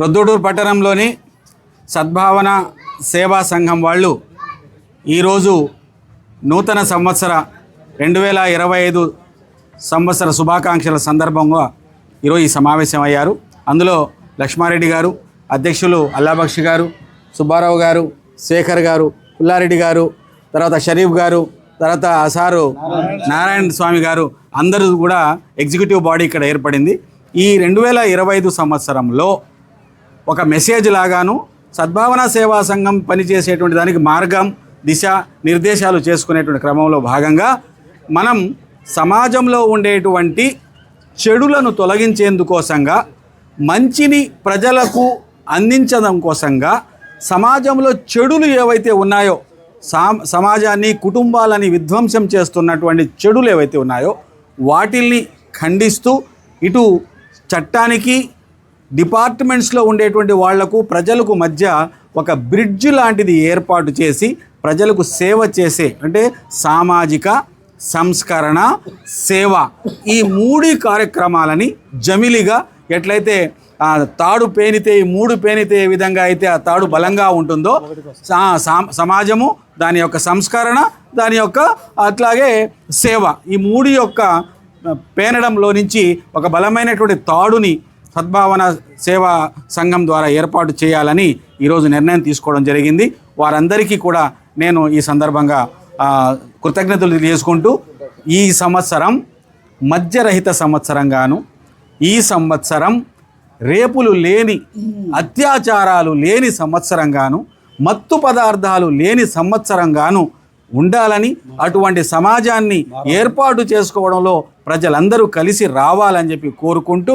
ప్రొద్దుటూరు పట్టణంలోని సద్భావన సేవా సంఘం వాళ్ళు ఈరోజు నూతన సంవత్సర రెండు వేల ఇరవై ఐదు సంవత్సర శుభాకాంక్షల సందర్భంగా ఈరోజు ఈ సమావేశం అయ్యారు. అందులో లక్ష్మారెడ్డి గారు అధ్యక్షులు అల్లాబక్షి గారు సుబ్బారావు గారు శేఖర్ గారు పుల్లారెడ్డి గారు తర్వాత షరీఫ్ గారు తర్వాత సారు నారాయణ స్వామి గారు అందరూ కూడా ఎగ్జిక్యూటివ్ బాడీ ఇక్కడ ఏర్పడింది. ఈ రెండు వేల ఇరవై ఐదు సంవత్సరంలో ఒక మెసేజ్ లాగాను సద్భావన సేవా సంఘం పనిచేసేటువంటి దానికి మార్గం దిశ నిర్దేశాలు చేసుకునేటువంటి క్రమంలో భాగంగా మనం సమాజంలో ఉండేటువంటి చెడులను తొలగించేందుకోసంగా మంచిని ప్రజలకు అందించడం కోసంగా సమాజంలో చెడులు ఏవైతే ఉన్నాయో సా సమాజాన్ని కుటుంబాలని విధ్వంసం చేస్తున్నటువంటి చెడులు ఏవైతే ఉన్నాయో వాటిల్ని ఖండిస్తూ ఇటు చట్టానికి డిపార్ట్మెంట్స్లో ఉండేటువంటి వాళ్ళకు ప్రజలకు మధ్య ఒక బ్రిడ్జ్ లాంటిది ఏర్పాటు చేసి ప్రజలకు సేవ చేసే అంటే సామాజిక సంస్కరణ సేవ ఈ మూడు కార్యక్రమాలని జమిలిగా ఎట్లయితే తాడు పేనితే ఈ మూడు పేనితే ఏ విధంగా అయితే ఆ తాడు బలంగా ఉంటుందో సా- సమాజము దాని యొక్క సంస్కరణ దాని యొక్క అట్లాగే సేవ ఈ మూడు యొక్క పేనడంలో నుంచి ఒక బలమైనటువంటి తాడుని సద్భావన సేవా సంఘం ద్వారా ఏర్పాటు చేయాలని ఈరోజు నిర్ణయం తీసుకోవడం జరిగింది. వారందరికీ కూడా నేను ఈ సందర్భంగా కృతజ్ఞతలు తెలియజేసుకుంటూ ఈ సంవత్సరం మద్యరహిత సంవత్సరంగాను ఈ సంవత్సరం రేపులు లేని అత్యాచారాలు లేని సంవత్సరంగాను మత్తు పదార్థాలు లేని సంవత్సరంగాను ఉండాలని అటువంటి సమాజాన్ని ఏర్పాటు చేసుకోవడంలో ప్రజలందరూ కలిసి రావాలని చెప్పి కోరుకుంటూ